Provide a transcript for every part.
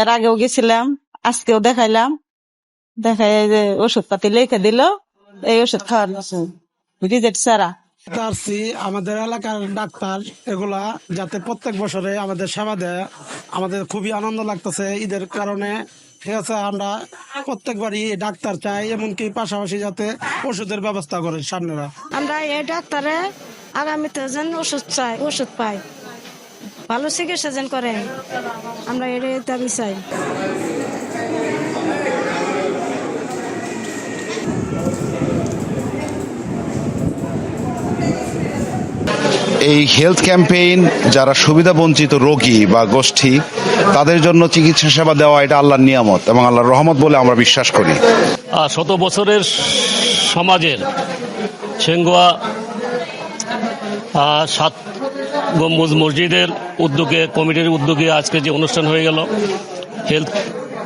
এর আগেও গেছিলাম আজকেও দেখাইলাম। দেখাই যে ওষুধ পাতি লিখে দিল এই ওষুধ খাওয়ার রিজেক্ট আসছি আমাদের এলাকার ডাক্তার এগুলা যাতে প্রত্যেক বছরে আমাদের সেবা দেয় আমাদের খুবই আনন্দ লাগতেছে। ঈদের কারণে ঠিক আছে আমরা প্রত্যেকবারই ডাক্তার চাই এমনকি পাশাপাশি যাতে ওষুধের ব্যবস্থা করে সামনেরা। আমরা এই ডাক্তারে আগামীতে যেন ওষুধ চাই ওষুধ পাই। ভালো চিকিৎসা যেন করেন আমরা এর দাবি চাই। এই হেলথ ক্যাম্পেইন যারা সুবিধা বঞ্চিত রোগী বা গোষ্ঠী তাদের জন্য চিকিৎসা সেবা দেওয়া এটা আল্লাহর নিয়ামত এবং আল্লাহর রহমত বলে আমরা বিশ্বাস করি। আহ, শত বছরের সমাজের সেঙ্গুয়া সাত গম্বুজ মসজিদের উদ্যোগে, কমিটির উদ্যোগে আজকে যে অনুষ্ঠান হয়ে গেল, হেলথ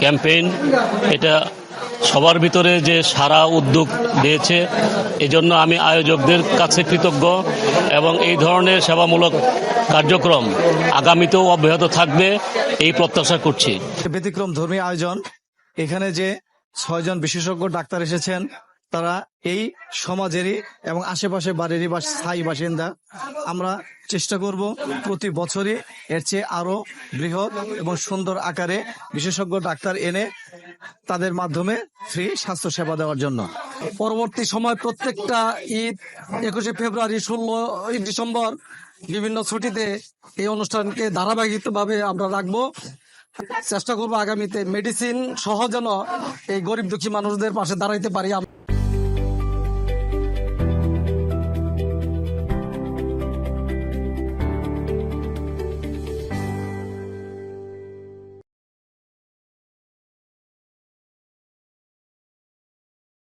ক্যাম্পেইন, এটা সবার ভিতরে যে সারা উদ্যোগ দিয়েছে, এজন্য আমি আয়োজকদের কাছে কৃতজ্ঞ এবং এই ধরনের সেবামূলক কার্যক্রম আগামীতেও অব্যাহত থাকবে, এই প্রত্যাশা করছি। ব্যতিক্রম ধর্মী আয়োজন, এখানে যে ছয়জন বিশেষজ্ঞ ডাক্তার এসেছেন তারা এই সমাজেরই এবং আশেপাশে বাড়িরই বা স্থায়ী বাসিন্দা। আমরা চেষ্টা করব প্রতি বছরই এর চেয়ে আরও বৃহৎ এবং সুন্দর আকারে বিশেষজ্ঞ ডাক্তার এনে তাদের মাধ্যমে ফ্রি স্বাস্থ্য সেবা দেওয়ার জন্য। পরবর্তী সময় প্রত্যেকটা ঈদ, একুশে ফেব্রুয়ারি, ষোলো ডিসেম্বর বিভিন্ন ছুটিতে এই অনুষ্ঠানকে ধারাবাহিকভাবে আমরা রাখব। চেষ্টা করব আগামীতে মেডিসিন সহ যেন এই গরিব দুঃখী মানুষদের পাশে দাঁড়াইতে পারি।